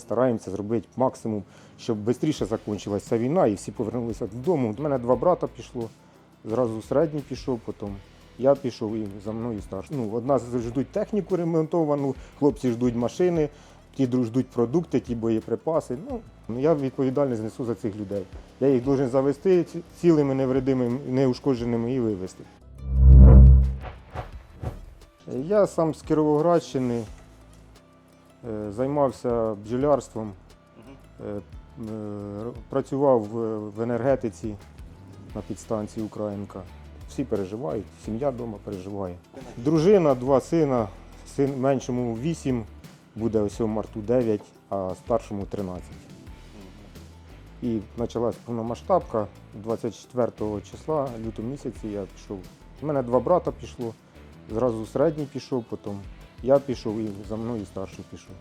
Стараємося зробити максимум, щоб швидше закінчилася війна і всі повернулися додому. У мене два брата пішло, зразу середній пішов, потім я пішов і за мною старший. Ну, одна ждуть техніку ремонтовану, хлопці ждуть машини, ті ждуть продукти, ті боєприпаси. Ну, я відповідальність несу за цих людей. Я їх должен завести цілими, невредимими, неушкодженими і вивезти. Я сам з Кіровоградщини займався бджолярством, е, е, працював в, в енергетиці на підстанції Українка. Всі переживають, сім'я вдома переживає. Дружина, два сина, син меншому 8, буде ось у марту 9, а старшому 13. І почалась повномасштабка 24 числа, лютого місяці я пішов. У мене два брата пішло, зразу середній пішов, потім я пішов і за мною старший пішов.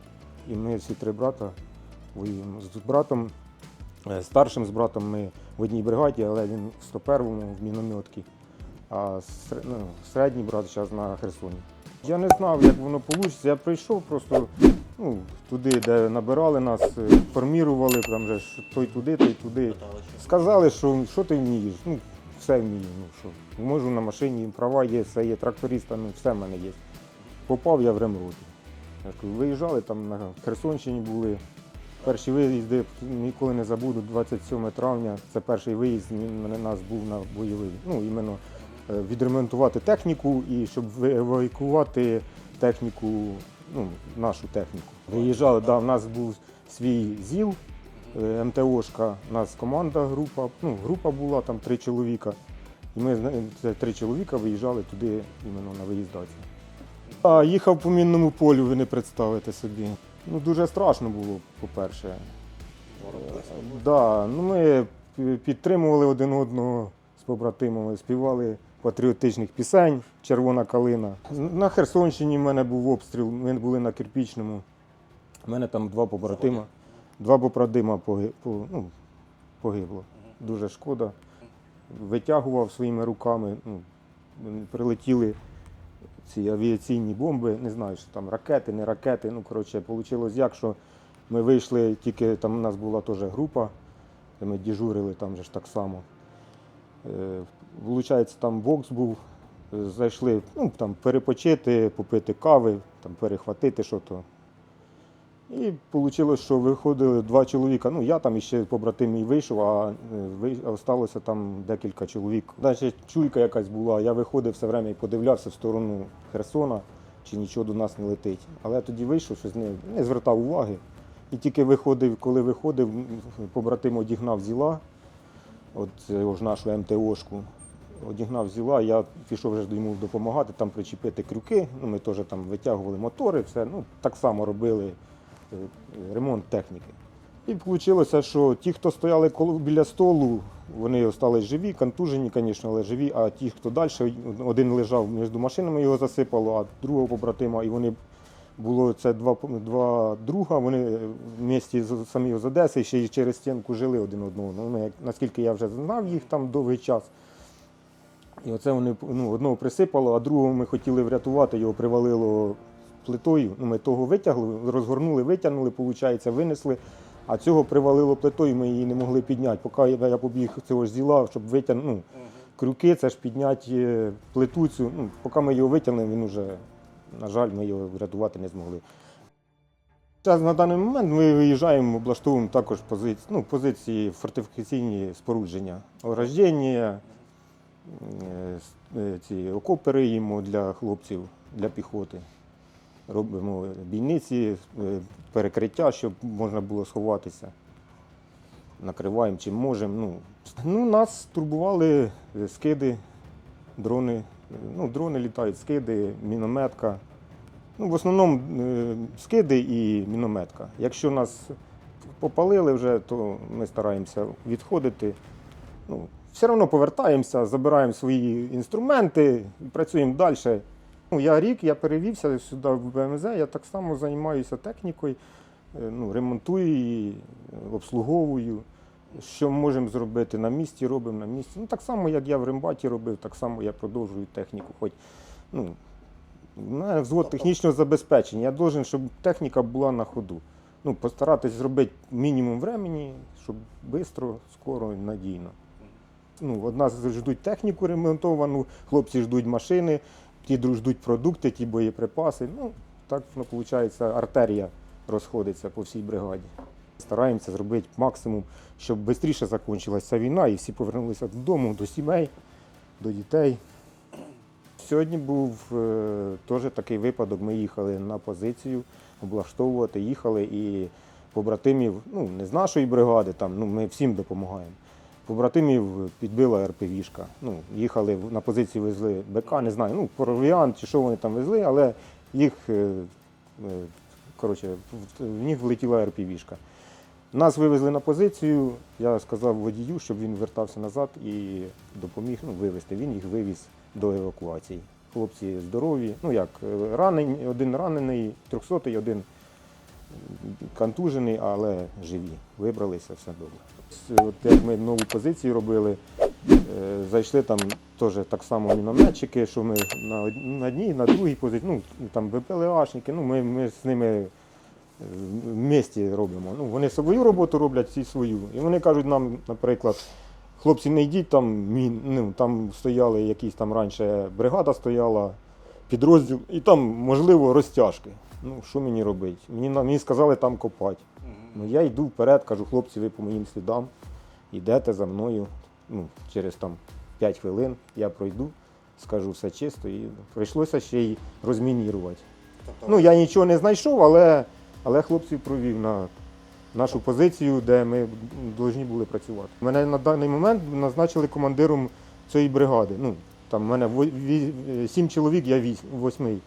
І ми всі три брата воюємо. З братом, е, старшим з братом ми в одній бригаді, але він в 101-му в мінометці, а ну, середній брат зараз на Херсоні. Я не знав, як воно вийде. Я прийшов просто ну, туди, де набирали нас, е, формірували, там же той туди, той туди. Сказали, що що ти вмієш? Ну, все вмію. Ну, що. Можу на машині, права є, все є, тракториста, ну, все в мене є. Попав я в ремроті. Виїжджали там на Херсонщині були. Перші виїзди ніколи не забуду, 27 травня. Це перший виїзд у нас був на бойовий. Ну, іменно е, відремонтувати техніку і щоб евакуювати техніку, ну, нашу техніку. Виїжджали, да, в нас був свій ЗІЛ, е, МТОшка, у нас команда, група, ну, група була, там три чоловіка. І ми це три чоловіка виїжджали туди іменно на виїздацію. А їхав по мінному полю, ви не представите собі. Ну, дуже страшно було, по-перше. Да, ну ми підтримували один одного з побратимами, співали патріотичних пісень Червона калина. На Херсонщині в мене був обстріл, ми були на Кирпічному. У мене там два побратима. Два побратима ну, погибло. Дуже шкода. Витягував своїми руками. Ну, прилетіли ці авіаційні бомби, не знаю, що там ракети, не ракети. Ну, коротше, вийшло як, що ми вийшли, тільки там у нас була теж група, де ми діжурили там же ж так само. Е, Виходить, там бокс був, зайшли ну, там, перепочити, попити кави, там, перехватити що то. І вийшло, що виходили два чоловіка. Ну, я там іще побратим мій вийшов, а е, залишилося там декілька чоловік. Далі чуйка якась була, я виходив все время і подивлявся в сторону Херсона, чи нічого до нас не летить. Але я тоді вийшов, щось не, не звертав уваги. І тільки виходив, коли виходив, побратим одігнав зіла, от е, ж нашу МТОшку. Одігнав зіла, я пішов вже йому допомагати, там причепити крюки. Ну, ми теж там витягували мотори, все. Ну, так само робили е, ремонт техніки. І вийшло, що ті, хто стояли біля столу, вони остались живі, контужені, звісно, але живі, а ті, хто далі, один лежав між мішинами, його засипало, а другого побратима, і вони було це два, два друга, вони в місті самі з Одеси, ще й через стінку жили один одного. Ну, наскільки я вже знав їх там довгий час. І оце вони ну, одного присипало, а другого ми хотіли врятувати, його привалило плитою. Ну, ми того витягли, розгорнули, витягнули, виходить, винесли. А цього привалило плитою, ми її не могли підняти. Поки я, побіг цього ж зіла, щоб витягнути ну, крюки, це ж підняти е, плиту цю. Ну, поки ми його витягнемо, він уже, на жаль, ми його врятувати не змогли. Зараз на даний момент ми виїжджаємо, облаштовуємо також позиції, ну, позиції фортифікаційні спорудження, ограждення, е, е, ці окопи риємо для хлопців, для піхоти. Робимо бійниці, е, перекриття, щоб можна було сховатися. Накриваємо чим можемо. Ну, ну, нас турбували е, скиди, дрони. Ну, дрони літають, скиди, мінометка. Ну, в основному е, скиди і мінометка. Якщо нас попалили вже, то ми стараємося відходити. Ну, все одно повертаємося, забираємо свої інструменти працюємо далі. Ну, я рік я перевівся сюди в БМЗ, я так само займаюся технікою, е, ну, ремонтую її, е, обслуговую. Що можемо зробити на місці, робимо на місці. Ну, так само, як я в Римбаті робив, так само я продовжую техніку. Хоч, ну, мене взвод технічного забезпечення. Я должен, щоб техніка була на ходу. ну, постаратись зробити мінімум времени, щоб швидко, скоро і надійно. Ну, от нас ждуть техніку ремонтовану, хлопці ждуть машини, ті дру- ждуть продукти, ті боєприпаси. Ну, так воно виходить, артерія розходиться по всій бригаді. Стараємося зробити максимум, щоб швидше закінчилася війна і всі повернулися додому, до сімей, до дітей. Сьогодні був е, теж такий випадок. Ми їхали на позицію облаштовувати, їхали і побратимів, ну не з нашої бригади, там, ну, ми всім допомагаємо. Побратимів підбила РПВішка. Ну, їхали на позицію, везли БК, не знаю, ну, провіант чи що вони там везли, але їх, е, е, коротше, в- них влетіла РПВішка. Нас вивезли на позицію. Я сказав водію, щоб він вертався назад і допоміг ну, вивезти. Він їх вивіз до евакуації. Хлопці здорові, ну як, е, ранені, один ранений, трьохсотий, один м, контужений, але живі. Вибралися, все добре. От як ми нову позицію робили, е, зайшли там теж так само мінометчики, що ми на, на одній, на другій позиції, ну там БПЛАшники, ну ми, ми з ними в місті робимо. Ну, вони свою роботу роблять, всі свою. І вони кажуть нам, наприклад, хлопці, не йдіть там, ну, там стояли якісь там раніше бригада стояла, підрозділ, і там, можливо, розтяжки. Ну, що мені робити? Мені, мені сказали там копати. Ну, я йду вперед, кажу, хлопці, ви по моїм слідам, йдете за мною. Ну, через там 5 хвилин я пройду, скажу все чисто, і прийшлося ще й розмінірувати. Ну, я нічого не знайшов, але, але хлопців провів на нашу позицію, де ми повинні були працювати. Мене на даний момент назначили командиром цієї бригади. Ну, там в мене сім чоловік, я вісь- восьмий.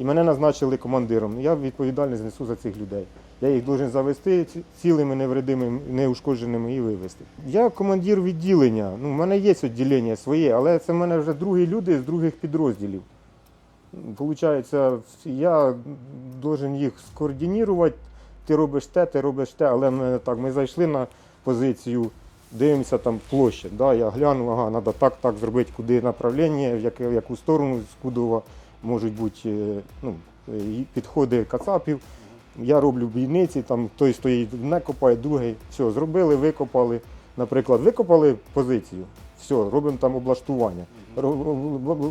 І мене назначили командиром. Я відповідальність несу за цих людей. Я їх повинен завести цілими, невредимими, неушкодженими і вивезти. Я командир відділення. Ну, в мене є відділення своє, але це в мене вже другі люди з других підрозділів. Получається, я должен їх скоординувати. Ти робиш те, ти робиш те, але ми так, ми зайшли на позицію, дивимося там площа. Да, я глянув, ага, треба так, так зробити, куди направлення, в яку, сторону з Кудова можуть бути е, ну, підходи кацапів. Я роблю бійниці, там той стоїть, не копає, другий. Все, зробили, викопали. Наприклад, викопали позицію. Все, робимо там облаштування.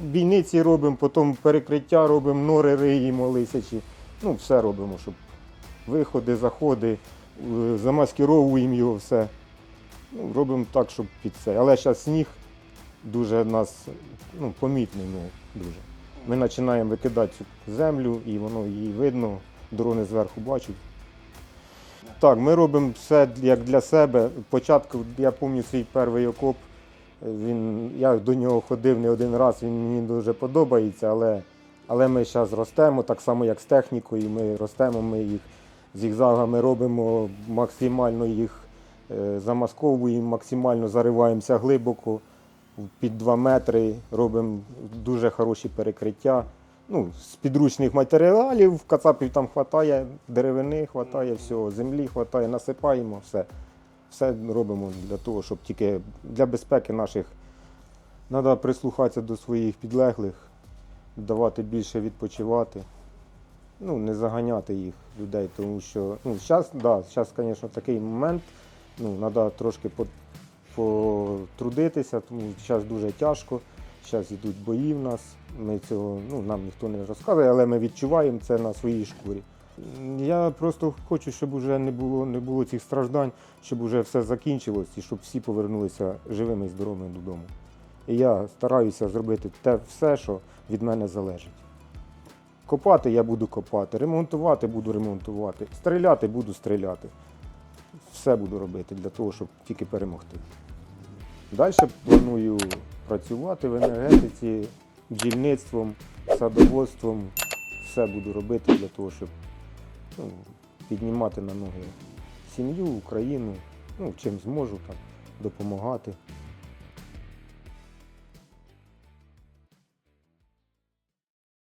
Бійниці робимо, потім перекриття робимо, нори риємо лисячі. Ну, все робимо, щоб виходи, заходи, е, замаскировуємо його все. Ну, робимо так, щоб під це. Але зараз сніг дуже нас ну, помітний ми дуже. Ми починаємо викидати цю землю і воно її видно, дрони зверху бачать. Так, ми робимо все як для себе. Спочатку я пам'ятаю свій перший окоп. Він, я до нього ходив не один раз, він мені дуже подобається, але, але ми зараз ростемо, так само як з технікою. Ми ростемо, ми їх зігзагами робимо, максимально їх е, замасковуємо, максимально зариваємося глибоко, під 2 метри, робимо дуже хороші перекриття. Ну, з підручних матеріалів, кацапів там вистачає, деревини вистачає, всього, землі вистачає, насипаємо, все. Все робимо для того, щоб тільки для безпеки наших треба прислухатися до своїх підлеглих, давати більше відпочивати, ну, не заганяти їх людей, тому що ну, зараз, да, зараз, звісно, такий момент, ну, треба трошки потрудитися, тому зараз дуже тяжко. Зараз йдуть бої в нас. Ми цього ну, нам ніхто не розказує, але ми відчуваємо це на своїй шкурі. Я просто хочу, щоб вже не було, не було цих страждань, щоб вже все закінчилось і щоб всі повернулися живими і здоровими додому. І я стараюся зробити те все, що від мене залежить. Копати я буду копати, ремонтувати буду ремонтувати, стріляти буду стріляти. Все буду робити для того, щоб тільки перемогти. Далі планую працювати в енергетиці, бджільництвом, садоводством. Все буду робити для того, щоб ну, піднімати на ноги сім'ю, Україну, ну, чим зможу так, допомагати.